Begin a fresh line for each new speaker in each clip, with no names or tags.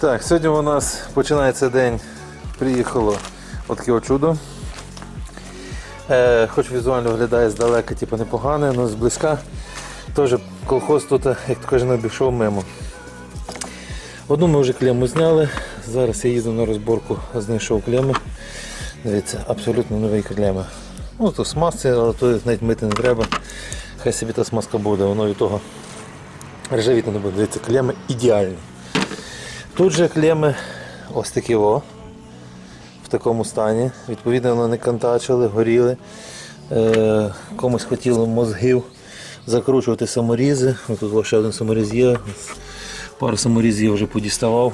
Так, сьогодні у нас починається день. Приїхало отаке от чудо. Е, хоч візуально виглядає здалека, типу непогане, але зблизька. Теж колхоз тут, як то каже, не обійшов мимо. Одну ми вже клему зняли. Зараз я їду на розборку, знайшов клеми. Дивіться, абсолютно нові клеми. Ну, то смазці, але то навіть мити не треба. Хай собі та смазка буде, воно від того ржавіти не буде. Дивіться, клеми ідеальні. Тут же клеми ось такі о, в такому стані. Відповідно, вони не контачили, горіли. Е, комусь хотіло мозгів закручувати саморізи. Тут ще один саморіз є. Пару саморізів я вже подіставав.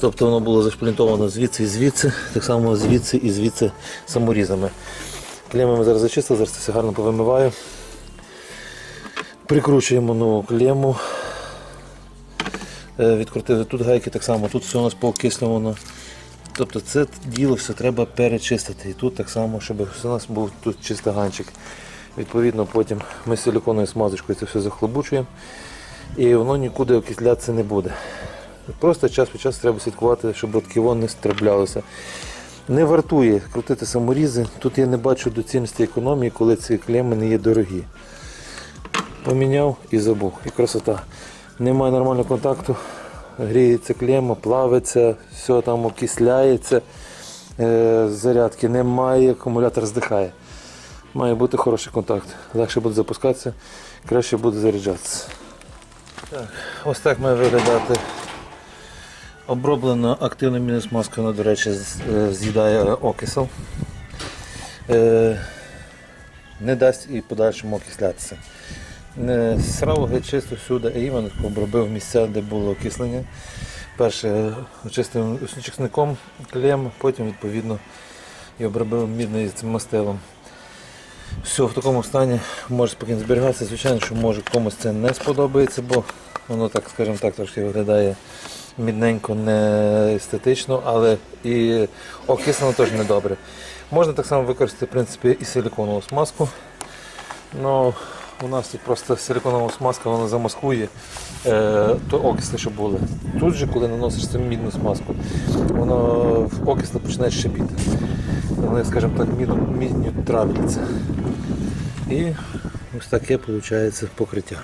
Тобто воно було зашплінтовано звідси і звідси, так само звідси і звідси саморізами. Клеми ми зараз зачистили, зараз це все гарно повимиваю. Прикручуємо нову клему. Е, Відкрутили тут гайки так само, тут все у нас поокислювано. Тобто це діло все треба перечистити. І тут так само, щоб у нас був тут чистий ганчик. Відповідно, потім ми силіконовою смазочкою це все захлобучуємо і воно нікуди окислятися не буде. Просто час від часу треба слідкувати, щоб от не страблялося. Не вартує крутити саморізи. Тут я не бачу доцільності економії, коли ці клеми не є дорогі. Поміняв і забув. І красота. Немає нормального контакту, гріється клема, плавиться, все там окисляється, е, зарядки немає, акумулятор здихає. Має бути хороший контакт. Легше буде запускатися, краще буде заряджатися. Так, ось так має виглядати. Оброблена активною мінус-маскою, вона, до речі, е, з'їдає окисел. Е, Не дасть і подальшому окислятися. Не срав чисто всюди, а іменно обробив місця, де було окислення. Перше очистив чесником клем, потім відповідно і обробив мідним цим мастилом. Все в такому стані може спокійно зберігатися. Звичайно, що може комусь це не сподобається, бо воно так, скажімо так, трошки виглядає мідненько, не естетично, але і окислено теж не добре. Можна так само використати в принципі, і силіконову смазку. Ну, у нас тут просто силіконова смазка вона замаскує е, то окисли, що були. Тут же, коли наносиш цю мідну смазку, воно в окисли починає шипіти. Вони, скажімо так, мідню травляться. І ось таке виходить покриття.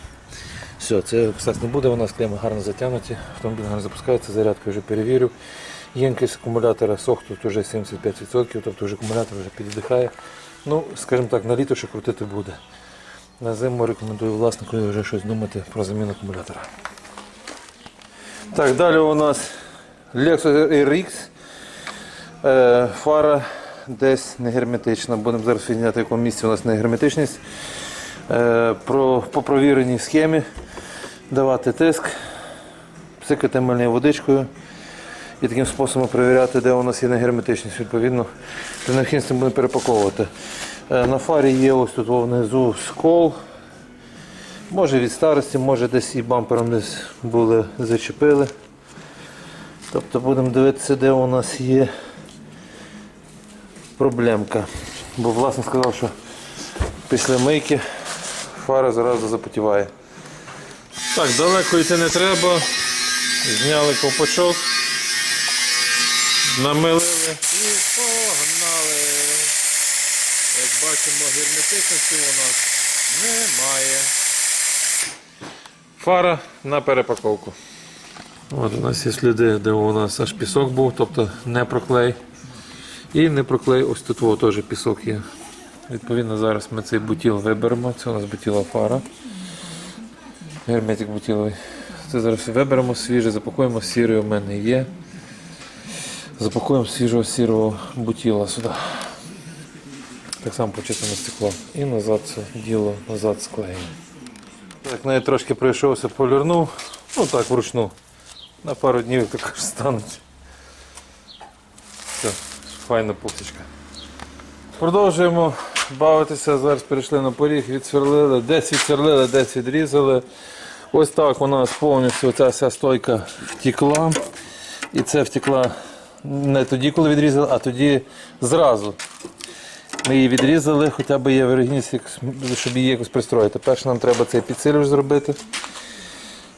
Все, це кстати, не буде, у нас клеми гарно затягнуті, автомобіль гарно запускається, зарядку вже перевірив. Ємкість акумулятора сох тут вже 75%, тобто вже акумулятор вже піддихає. Ну, скажімо так, на літо ще крутити буде. На зиму рекомендую власнику вже щось думати про заміну акумулятора. Так, далі у нас Lexus RX. Е, фара десь не герметична. Будемо зараз відняти, в якому місці у нас не герметичність. Е, про, по провіреній схемі давати тиск, псикати мильною водичкою і таким способом перевіряти, де у нас є негерметичність. Відповідно, при необхідності будемо перепаковувати. Е, На фарі є ось тут внизу скол. Може від старості, може десь і бампером десь були зачепили. Тобто будемо дивитися, де у нас є проблемка. Бо власник сказав, що після мийки фара зразу запотіває. Так, далеко йти не треба. Зняли ковпачок, намилили і бачимо, герметичності у нас немає. Фара на перепаковку. От у нас є сліди, де у нас аж пісок був, тобто не проклей. І не проклей, ось тут о, теж пісок є. Відповідно, зараз ми цей бутіл виберемо. Це у нас бутіла фара. Герметик бутіловий. Це зараз виберемо свіже, запакуємо сірий у мене є. Запакуємо свіжого сірого бутіла сюди. Так само почистимо стекло. І назад це діло назад склеїмо. Так, навіть трошки пройшовся, полірнув. Ну так, вручну. На пару днів також стануть. Все, файна пухточка. Продовжуємо бавитися. Зараз перейшли на поріг, відсверлили, десь відсверлили, десь відрізали. Ось так у нас повністю ця вся стойка втекла. І це втекла не тоді, коли відрізали, а тоді зразу. Ми її відрізали, хоча б є вирогідність, щоб її якось пристроїти. Перше нам треба цей підсилювач зробити.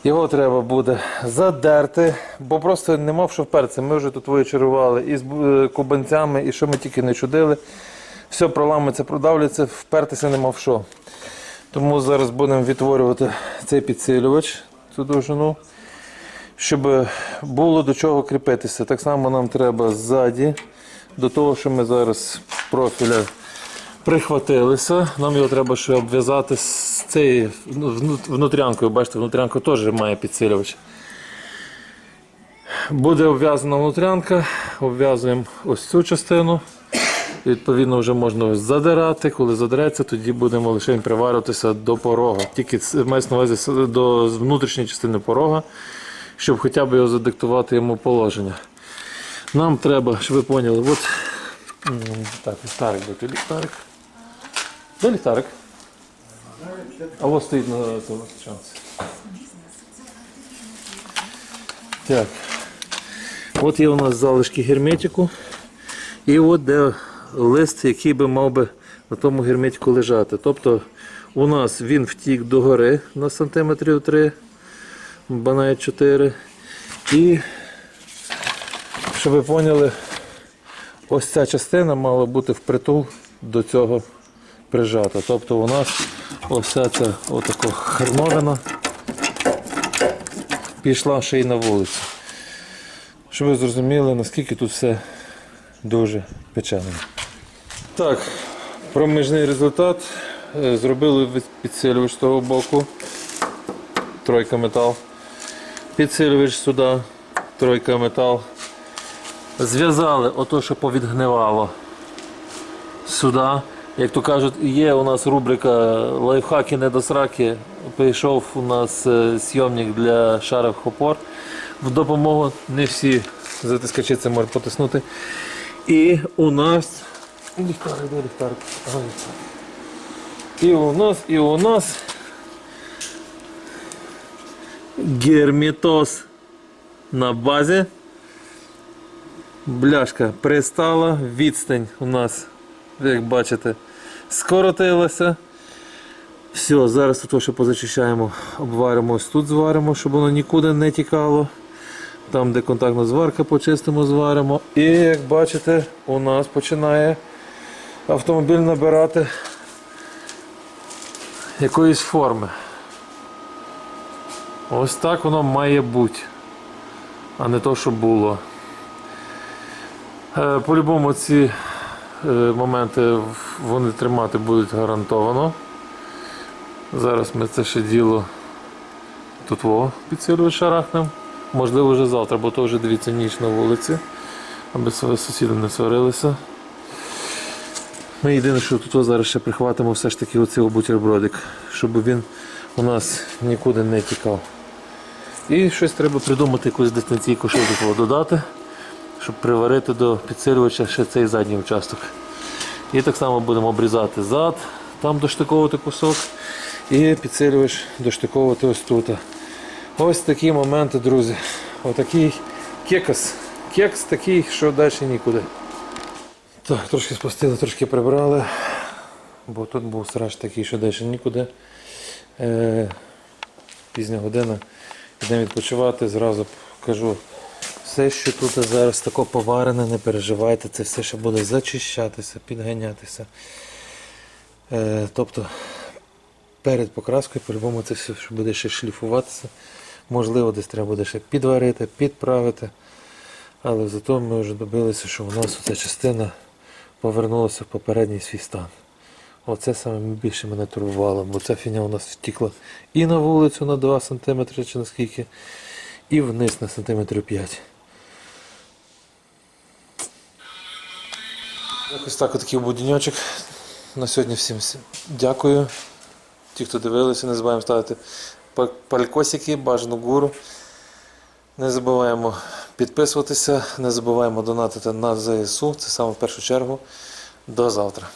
Його треба буде задерти, бо просто нема що вперся. Ми вже тут вечерували і з е, кубанцями, і що ми тільки не чудили. Все проламиться, продавлюється, впертися нема в що. Тому зараз будемо відтворювати цей підсилювач, цю довжину, щоб було до чого кріпитися. Так само нам треба ззаді, до того, що ми зараз профіля прихватилися. Нам його треба ще обв'язати з цією вну- внутрянкою. Бачите, внутрянка теж має підсилювач. Буде обв'язана внутрянка, обв'язуємо ось цю частину. Відповідно, вже можна задирати. Коли задереться, тоді будемо лише приварюватися до порога. Тільки мається на увазі до внутрішньої частини порога, щоб хоча б його задиктувати йому положення. Нам треба, щоб ви поняли, от так, ліхтарик, де ти ліхтарик? Де ліхтарик? А ось стоїть на цьому шансі. Так. От є у нас залишки герметику. І от де лист, який би мав би на тому герметику лежати. Тобто у нас він втік догори на сантиметрів 3, або навіть 4. І, щоб ви поняли, ось ця частина мала бути впритул до цього прижата. Тобто у нас ось ця отако херновина пішла ще й на вулицю. Щоб ви зрозуміли, наскільки тут все дуже печально. Так, проміжний результат. Е, Зробили підсилювач з того боку. Тройка метал. Підсилювач сюди, тройка метал. Зв'язали ото, що повідгнивало сюди. Як то кажуть, є у нас рубрика лайфхаки не до сраки. Прийшов у нас е, зйомник для шарів опор. В допомогу не всі затискачі це можуть потиснути. І у нас. Ліхтарик, де? Ліхтарик. І у нас, і у нас герметоз на базі. Бляшка пристала, відстань у нас, як бачите, скоротилася. Все, зараз тут що позачищаємо, обваримо ось тут зваримо, щоб воно нікуди не тікало. Там, де контактна зварка, почистимо, зваримо. І як бачите, у нас починає автомобіль набирати якоїсь форми. Ось так воно має бути, а не то, що було. Е, По-любому ці е, моменти вони тримати будуть гарантовано. Зараз ми це ще діло тут во підсилювач шарахнем. Можливо, вже завтра, бо то вже дивіться ніч на вулиці, аби сусіди не сварилися. Ми єдине, що тут зараз ще прихватимо все ж таки оцей бутербродик, щоб він у нас нікуди не тікав. І щось треба придумати, якусь дистанційку ще до додати, щоб приварити до підсилювача ще цей задній участок. І так само будемо обрізати зад, там доштиковувати кусок, і підсилювач доштиковувати ось тут. Ось такі моменти, друзі. Отакий кекас. Кекс такий, що далі нікуди. Так, трошки спустили, трошки прибрали, бо тут був срач такий, що далі нікуди. Е, пізня година. Йдемо відпочивати, зразу кажу, все, що тут зараз тако поварене, не переживайте, це все ще буде зачищатися, підганятися. Е, тобто перед покраскою по-любому це все що буде ще шліфуватися. Можливо, десь треба буде ще підварити, підправити. Але зато ми вже добилися, що у нас ця частина повернулася в попередній свій стан. Оце саме більше мене турбувало, бо ця фіня у нас втікла і на вулицю на 2 см чи наскільки, і вниз на сантиметрів 5. Якось так отакий будіньочок. На сьогодні всім дякую. Ті, хто дивилися, не забуваємо ставити палькосики, бажану гуру. Не забуваємо підписуватися, не забуваємо донатити на ЗСУ. Це саме в першу чергу. До завтра.